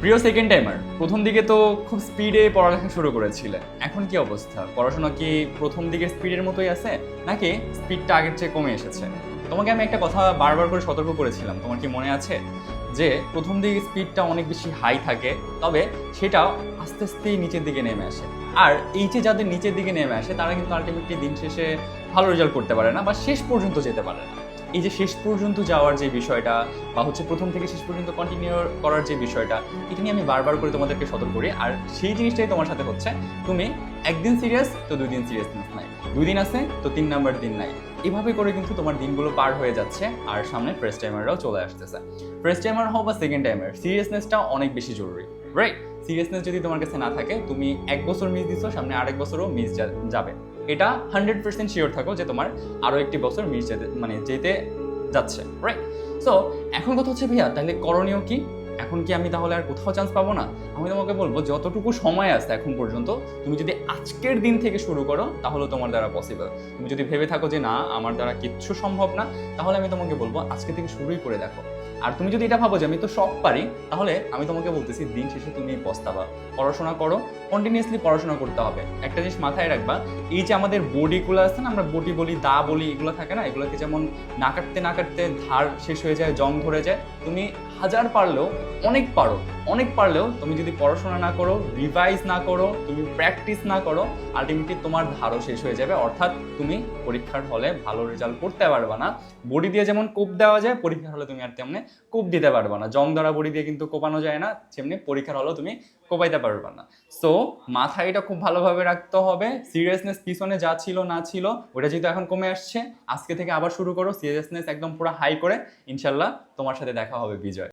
প্রিয় second timer প্রথম দিকে তো খুব স্পিডে পড়ালেখা শুরু করেছিলে। এখন কি অবস্থা? পড়াশোনা কি প্রথম দিকের স্পিডের মতোই আছে? নাকি স্পিডটা আগের চেয়ে কমে এসেছে? তোমাকে আমি একটা কথা বারবার করে সতর্ক করেছিলাম। তোমার কি মনে আছে? যে প্রথম দিকে স্পিডটা অনেক বেশি হাই থাকে, তবে সেটা আস্তে আস্তেই নিচের দিকে নেমে আসে। আর এই যে যাদের নিচের দিকে নেমে আসে, তারা কিন্তু আলটিমেটলি দিন শেষে ভালো রেজাল্ট করতে পারে না বা শেষ পর্যন্ত যেতে পারে না। এই যে শেষ পর্যন্ত যাওয়ার যে বিষয়টা বা হচ্ছে প্রথম থেকে শেষ পর্যন্ত কন্টিনিউ করার যে বিষয়টা, এটা নিয়ে আমি বারবার করে তোমাদেরকে সতর্ক করি। আর সেই জিনিসটাই তোমার সাথে হচ্ছে, তুমি একদিন সিরিয়াস তো দুই দিন সিরিয়াসনেস নাই দুই দিন আছে, তো তিন নাম্বার দিন নাই। এভাবে করে কিন্তু তোমার দিনগুলো পার হয়ে যাচ্ছে, আর সামনে প্রেস টাইমাররাও চলে আসতেছে। প্রেস টাইমার হোক বা সেকেন্ড টাইমার সিরিয়াসনেসটা অনেক বেশি জরুরি রাইট সিরিয়াসনেস যদি তোমার কাছে না থাকে, তুমি এক বছর মিস দিছো, সামনে আরেক বছরও মিস যাবে। এটা হান্ড্রেড পার্সেন্ট শিওর থাকো যে তোমার আরও একটি বছর মিস মানে যেতে যাচ্ছে রাইট সো এখন কথা হচ্ছে, ভাইয়া, তাহলে করণীয় কি? এখন কি আমি তাহলে আর কোথাও চান্স পাবো না? আমি তোমাকে বলব, যতটুকু সময় আছে এখন পর্যন্ত, তুমি যদি আজকের দিন থেকে শুরু করো, তাহলে তোমার দ্বারা পসিবল তুমি যদি ভেবে থাকো যে না, আমার দ্বারা কিচ্ছু সম্ভব না, তাহলে আমি তোমাকে বলব, আজকে থেকে শুরুই করে দেখো। আর তুমি যদি এটা ভাবো যে আমি তো সব পারি, তাহলে আমি তোমাকে বলতেছি, দিন শেষে তুমি পস্তাবা। পড়াশোনা করো কন্টিনিউয়াসলি পড়াশোনা করতে হবে। একটা জিনিস মাথায় রাখবা, এই যে আমাদের বডিগুলো আছে না, আমরা বডি বলি, দা বলি, এগুলো থাকে না, এগুলোকে যেমন না কাটতে না কাটতে ধার শেষ হয়ে যায়, জং ধরে যায়, তুমি হাজার পারলেও অনেক পারো, অনেক পারলেও তুমি যদি পড়াশোনা না করো রিভাইজ না করো, তুমি প্র্যাকটিস না করো আলটিমেটলি তোমার ধারও শেষ হয়ে যাবে। অর্থাৎ তুমি পরীক্ষার হলে ভালো রেজাল্ট করতে পারবে না। বডি দিয়ে যেমন কোপ দেওয়া যায়, পরীক্ষার হলে তুমি আর তেমনি কোপ দিতে পারবে না। জং ধরা বডি দিয়ে কিন্তু কোপানো যায় না, তেমনি পরীক্ষার হলেও তুমি কোপাইতে পারবে না। সো মাথায় এটা খুব ভালোভাবে রাখতে হবে। সিরিয়াসনেস পিছনে যা ছিল, না ছিল, ওটা যেহেতু এখন কমে আসছে, আজকে থেকে আবার শুরু করো। সিরিয়াসনেস একদম পুরো হাই করে, ইনশাল্লাহ তোমার সাথে দেখা হবে বিজয়।